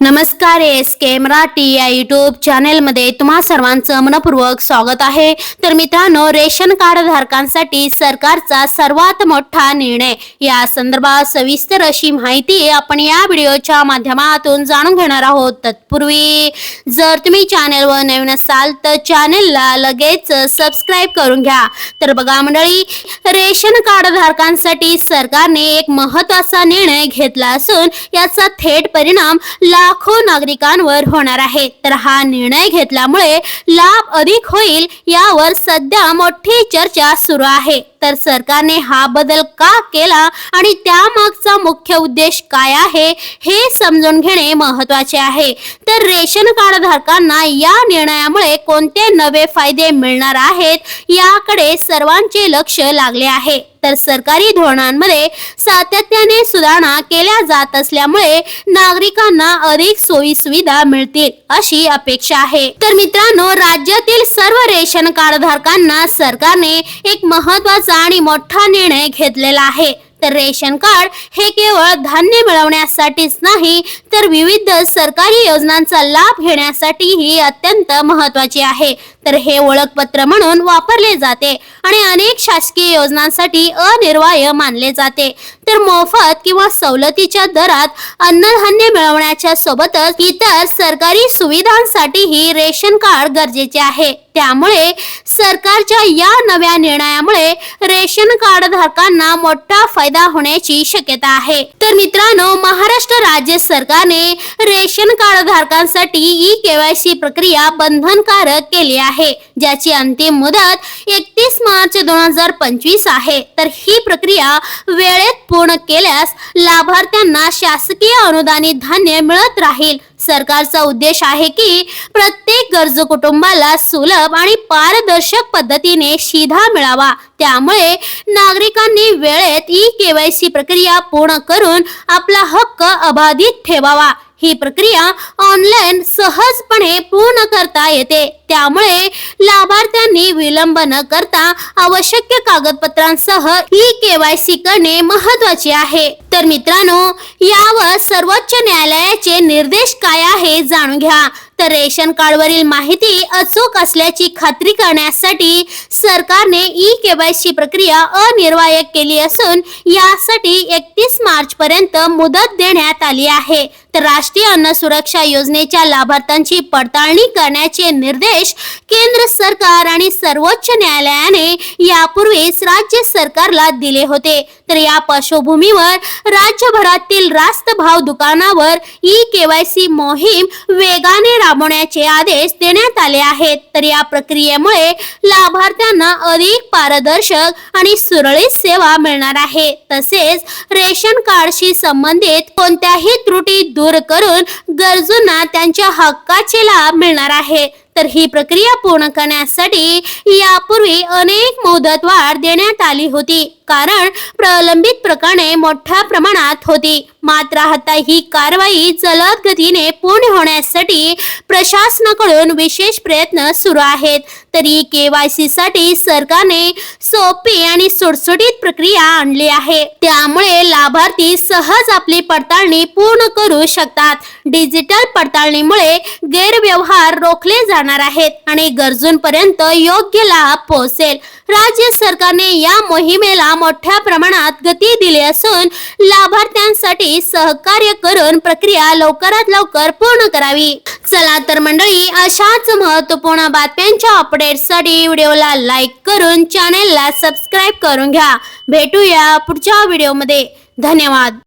नमस्कार एस के मराठी या युट्यूब चॅनेलमध्ये तुम्हा सर्वांचं मनपूर्वक स्वागत आहे. तर मित्रांनो रेशन कार्ड धारकांसाठी सरकारचा सर्वात मोठा निर्णय. या संदर्भात सविस्तर अशी माहिती आपण या व्हिडिओच्या माध्यमातून जाणून घेणार आहोत. तत्पूर्वी जर तुम्ही चॅनेलवर नवीन असाल तर चॅनेलला लगेच सबस्क्राईब करून घ्या. तर बघा मंडळी रेशन कार्ड धारकांसाठी सरकारने एक महत्त्वाचा निर्णय घेतला असून याचा थेट परिणाम लाखो नागरिकांवर होणार आहे. तर हा निर्णय घेतल्यामुळे लाभ अधिक होईल यावर सध्या मोठी चर्चा सुरू आहे. तर सरकारने हा बदल का केला आणि त्यामागचा मुख्य उद्देश काय आहे हे समजून घेणे महत्त्वाचे आहे. तर रेशन कार्ड धारकांना या निर्णयामुळे कोणते नवे फायदे मिळणार आहेत याकडे सर्वांचे लक्ष लागले आहे. तर सरकारी धोरणांमध्ये सातत्याने सुधारणा केल्या जात असल्यामुळे नागरिकांना अधिक सोयी सुविधा मिळतील अशी अपेक्षा आहे. तर मित्रांनो राज्यातील सर्व रेशन कार्ड धारकांना सरकारने एक महत्त्वाचा आणि मोठा निर्णय घेतलेला आहे. तर रेशन कार्ड हे केवळ धान्य मिळवण्यासाठीच नाही तर विविध सरकारी योजनांचा लाभ घेण्यासाठीही अत्यंत महत्त्वाचे आहे. तर हे ओळखपत्र म्हणून वापरले जाते आणि अनेक शासकीय योजनांसाठी अनिर्वाय मानले जाते. तर मोफत किंवा सवलतीच्या दरात अन्नधान्य मिळवण्याच्या सोबतच इतर सरकारी सुविधांसाठीही रेशन कार्ड गरजेचे आहे. त्यामुळे सरकारच्या या नव्या निर्णयामुळे रेशन कार्ड धारकांना मोठा फायदा होण्याची शक्यता आहे. तर मित्रांनो महाराष्ट्र राज्य सरकारने रेशन कार्ड धारकांसाठी ई केवायसी प्रक्रिया बंधनकारक केली आहे ज्याची अंतिम मुदत एकतीस मार्च दोन हजार पंचवीस आहे. तर ही प्रक्रिया वेळेत पूर्ण केल्यास लाभार्थ्यांना शासकीय अनुदानित धान्य मिळत राहील. सरकारचा उद्देश आहे की प्रत्येक गरजू कुटुंबाला सुलभ आणि पारदर्शक पद्धतीने शिधा मिळावा. त्यामुळे नागरिकांनी वेळेत ई केवायसी प्रक्रिया पूर्ण करून आपला हक्क अबाधित ठेवावा. ही प्रक्रिया ऑनलाईन सहजपणे पूर्ण करता येते. त्यामुळे लाभार्थ्यांनी विलंब न करता आवश्यक कागदपत्रांसह ई केवायसी करणे महत्त्वाचे आहे. तर मित्रांनो यावर सर्वोच्च न्यायालयाचे निर्देश काय आहे जाणून घ्या. तर रेशन कार्डवरील माहिती अचूक असल्याची खात्री करण्यासाठी सरकारने ई केवायसी प्रक्रिया अनिर्वायक केली असून यासाठी एकतीस मार्च पर्यंत मुदत देण्यात आली आहे. राष्ट्रीय अन्न सुरक्षा योजनेच्या लाभार्थ्यांची पडताळणी करण्याचे निर्देश केंद्र सरकार आणि सर्वोच्च न्यायालयाने यापूर्वीच राज्य सरकारला दिले होते. तर या पार्श्वभूमीवर राज्यभरातील रास्त भाव दुकानावर ई केवायसी मोहीम वेगाने राबवण्याचे आदेश देण्यात आले आहेत. तर या प्रक्रियेमुळे लाभार्थ्यांना अधिक पारदर्शक आणि सुरळीत सेवा मिळणार आहे. तसेच रेशन कार्डशी संबंधित कोणत्याही त्रुटी दूर करून गरजूंना त्यांच्या हक्काचे लाभ मिळणार आहे. तर ही प्रक्रिया पूर्ण करण्यासाठी यापूर्वी अनेक मुदतवाढ देण्यात आली होती. कारण प्रलंबित प्रकरणे मोठ्या प्रमाणात होती. मात्र आता ही कारवाई जलद गतीने पूर्ण होण्यासाठी प्रशासनाकडून विशेष प्रयत्न सुरू आहेत. तरी केवायसी साठी सरकारने सोपी आणि सुटसुटीत प्रक्रिया आणली आहे. त्यामुळे लाभार्थी सहज आपली पडताळणी पूर्ण करू शकतात. डिजिटल पडताळणीमुळे गैरव्यवहार रोखले जाणार आहेत आणि गरजूंपर्यंत योग्य लाभ पोहोचेल. राज्य सरकारने या मोहिमेला मोठ्या प्रमाणात गती दिली असून लाभार्थ्यांसाठी सहकार्य करून प्रक्रिया लवकरात लवकर पूर्ण करावी. चला तर मंडळी अशाच महत्त्वपूर्ण बातम्यांच्या अपडेटसाठी व्हिडिओला लाईक करून चॅनेलला सबस्क्राईब करून घ्या. भेटूया पुढच्या व्हिडिओमध्ये धन्यवाद.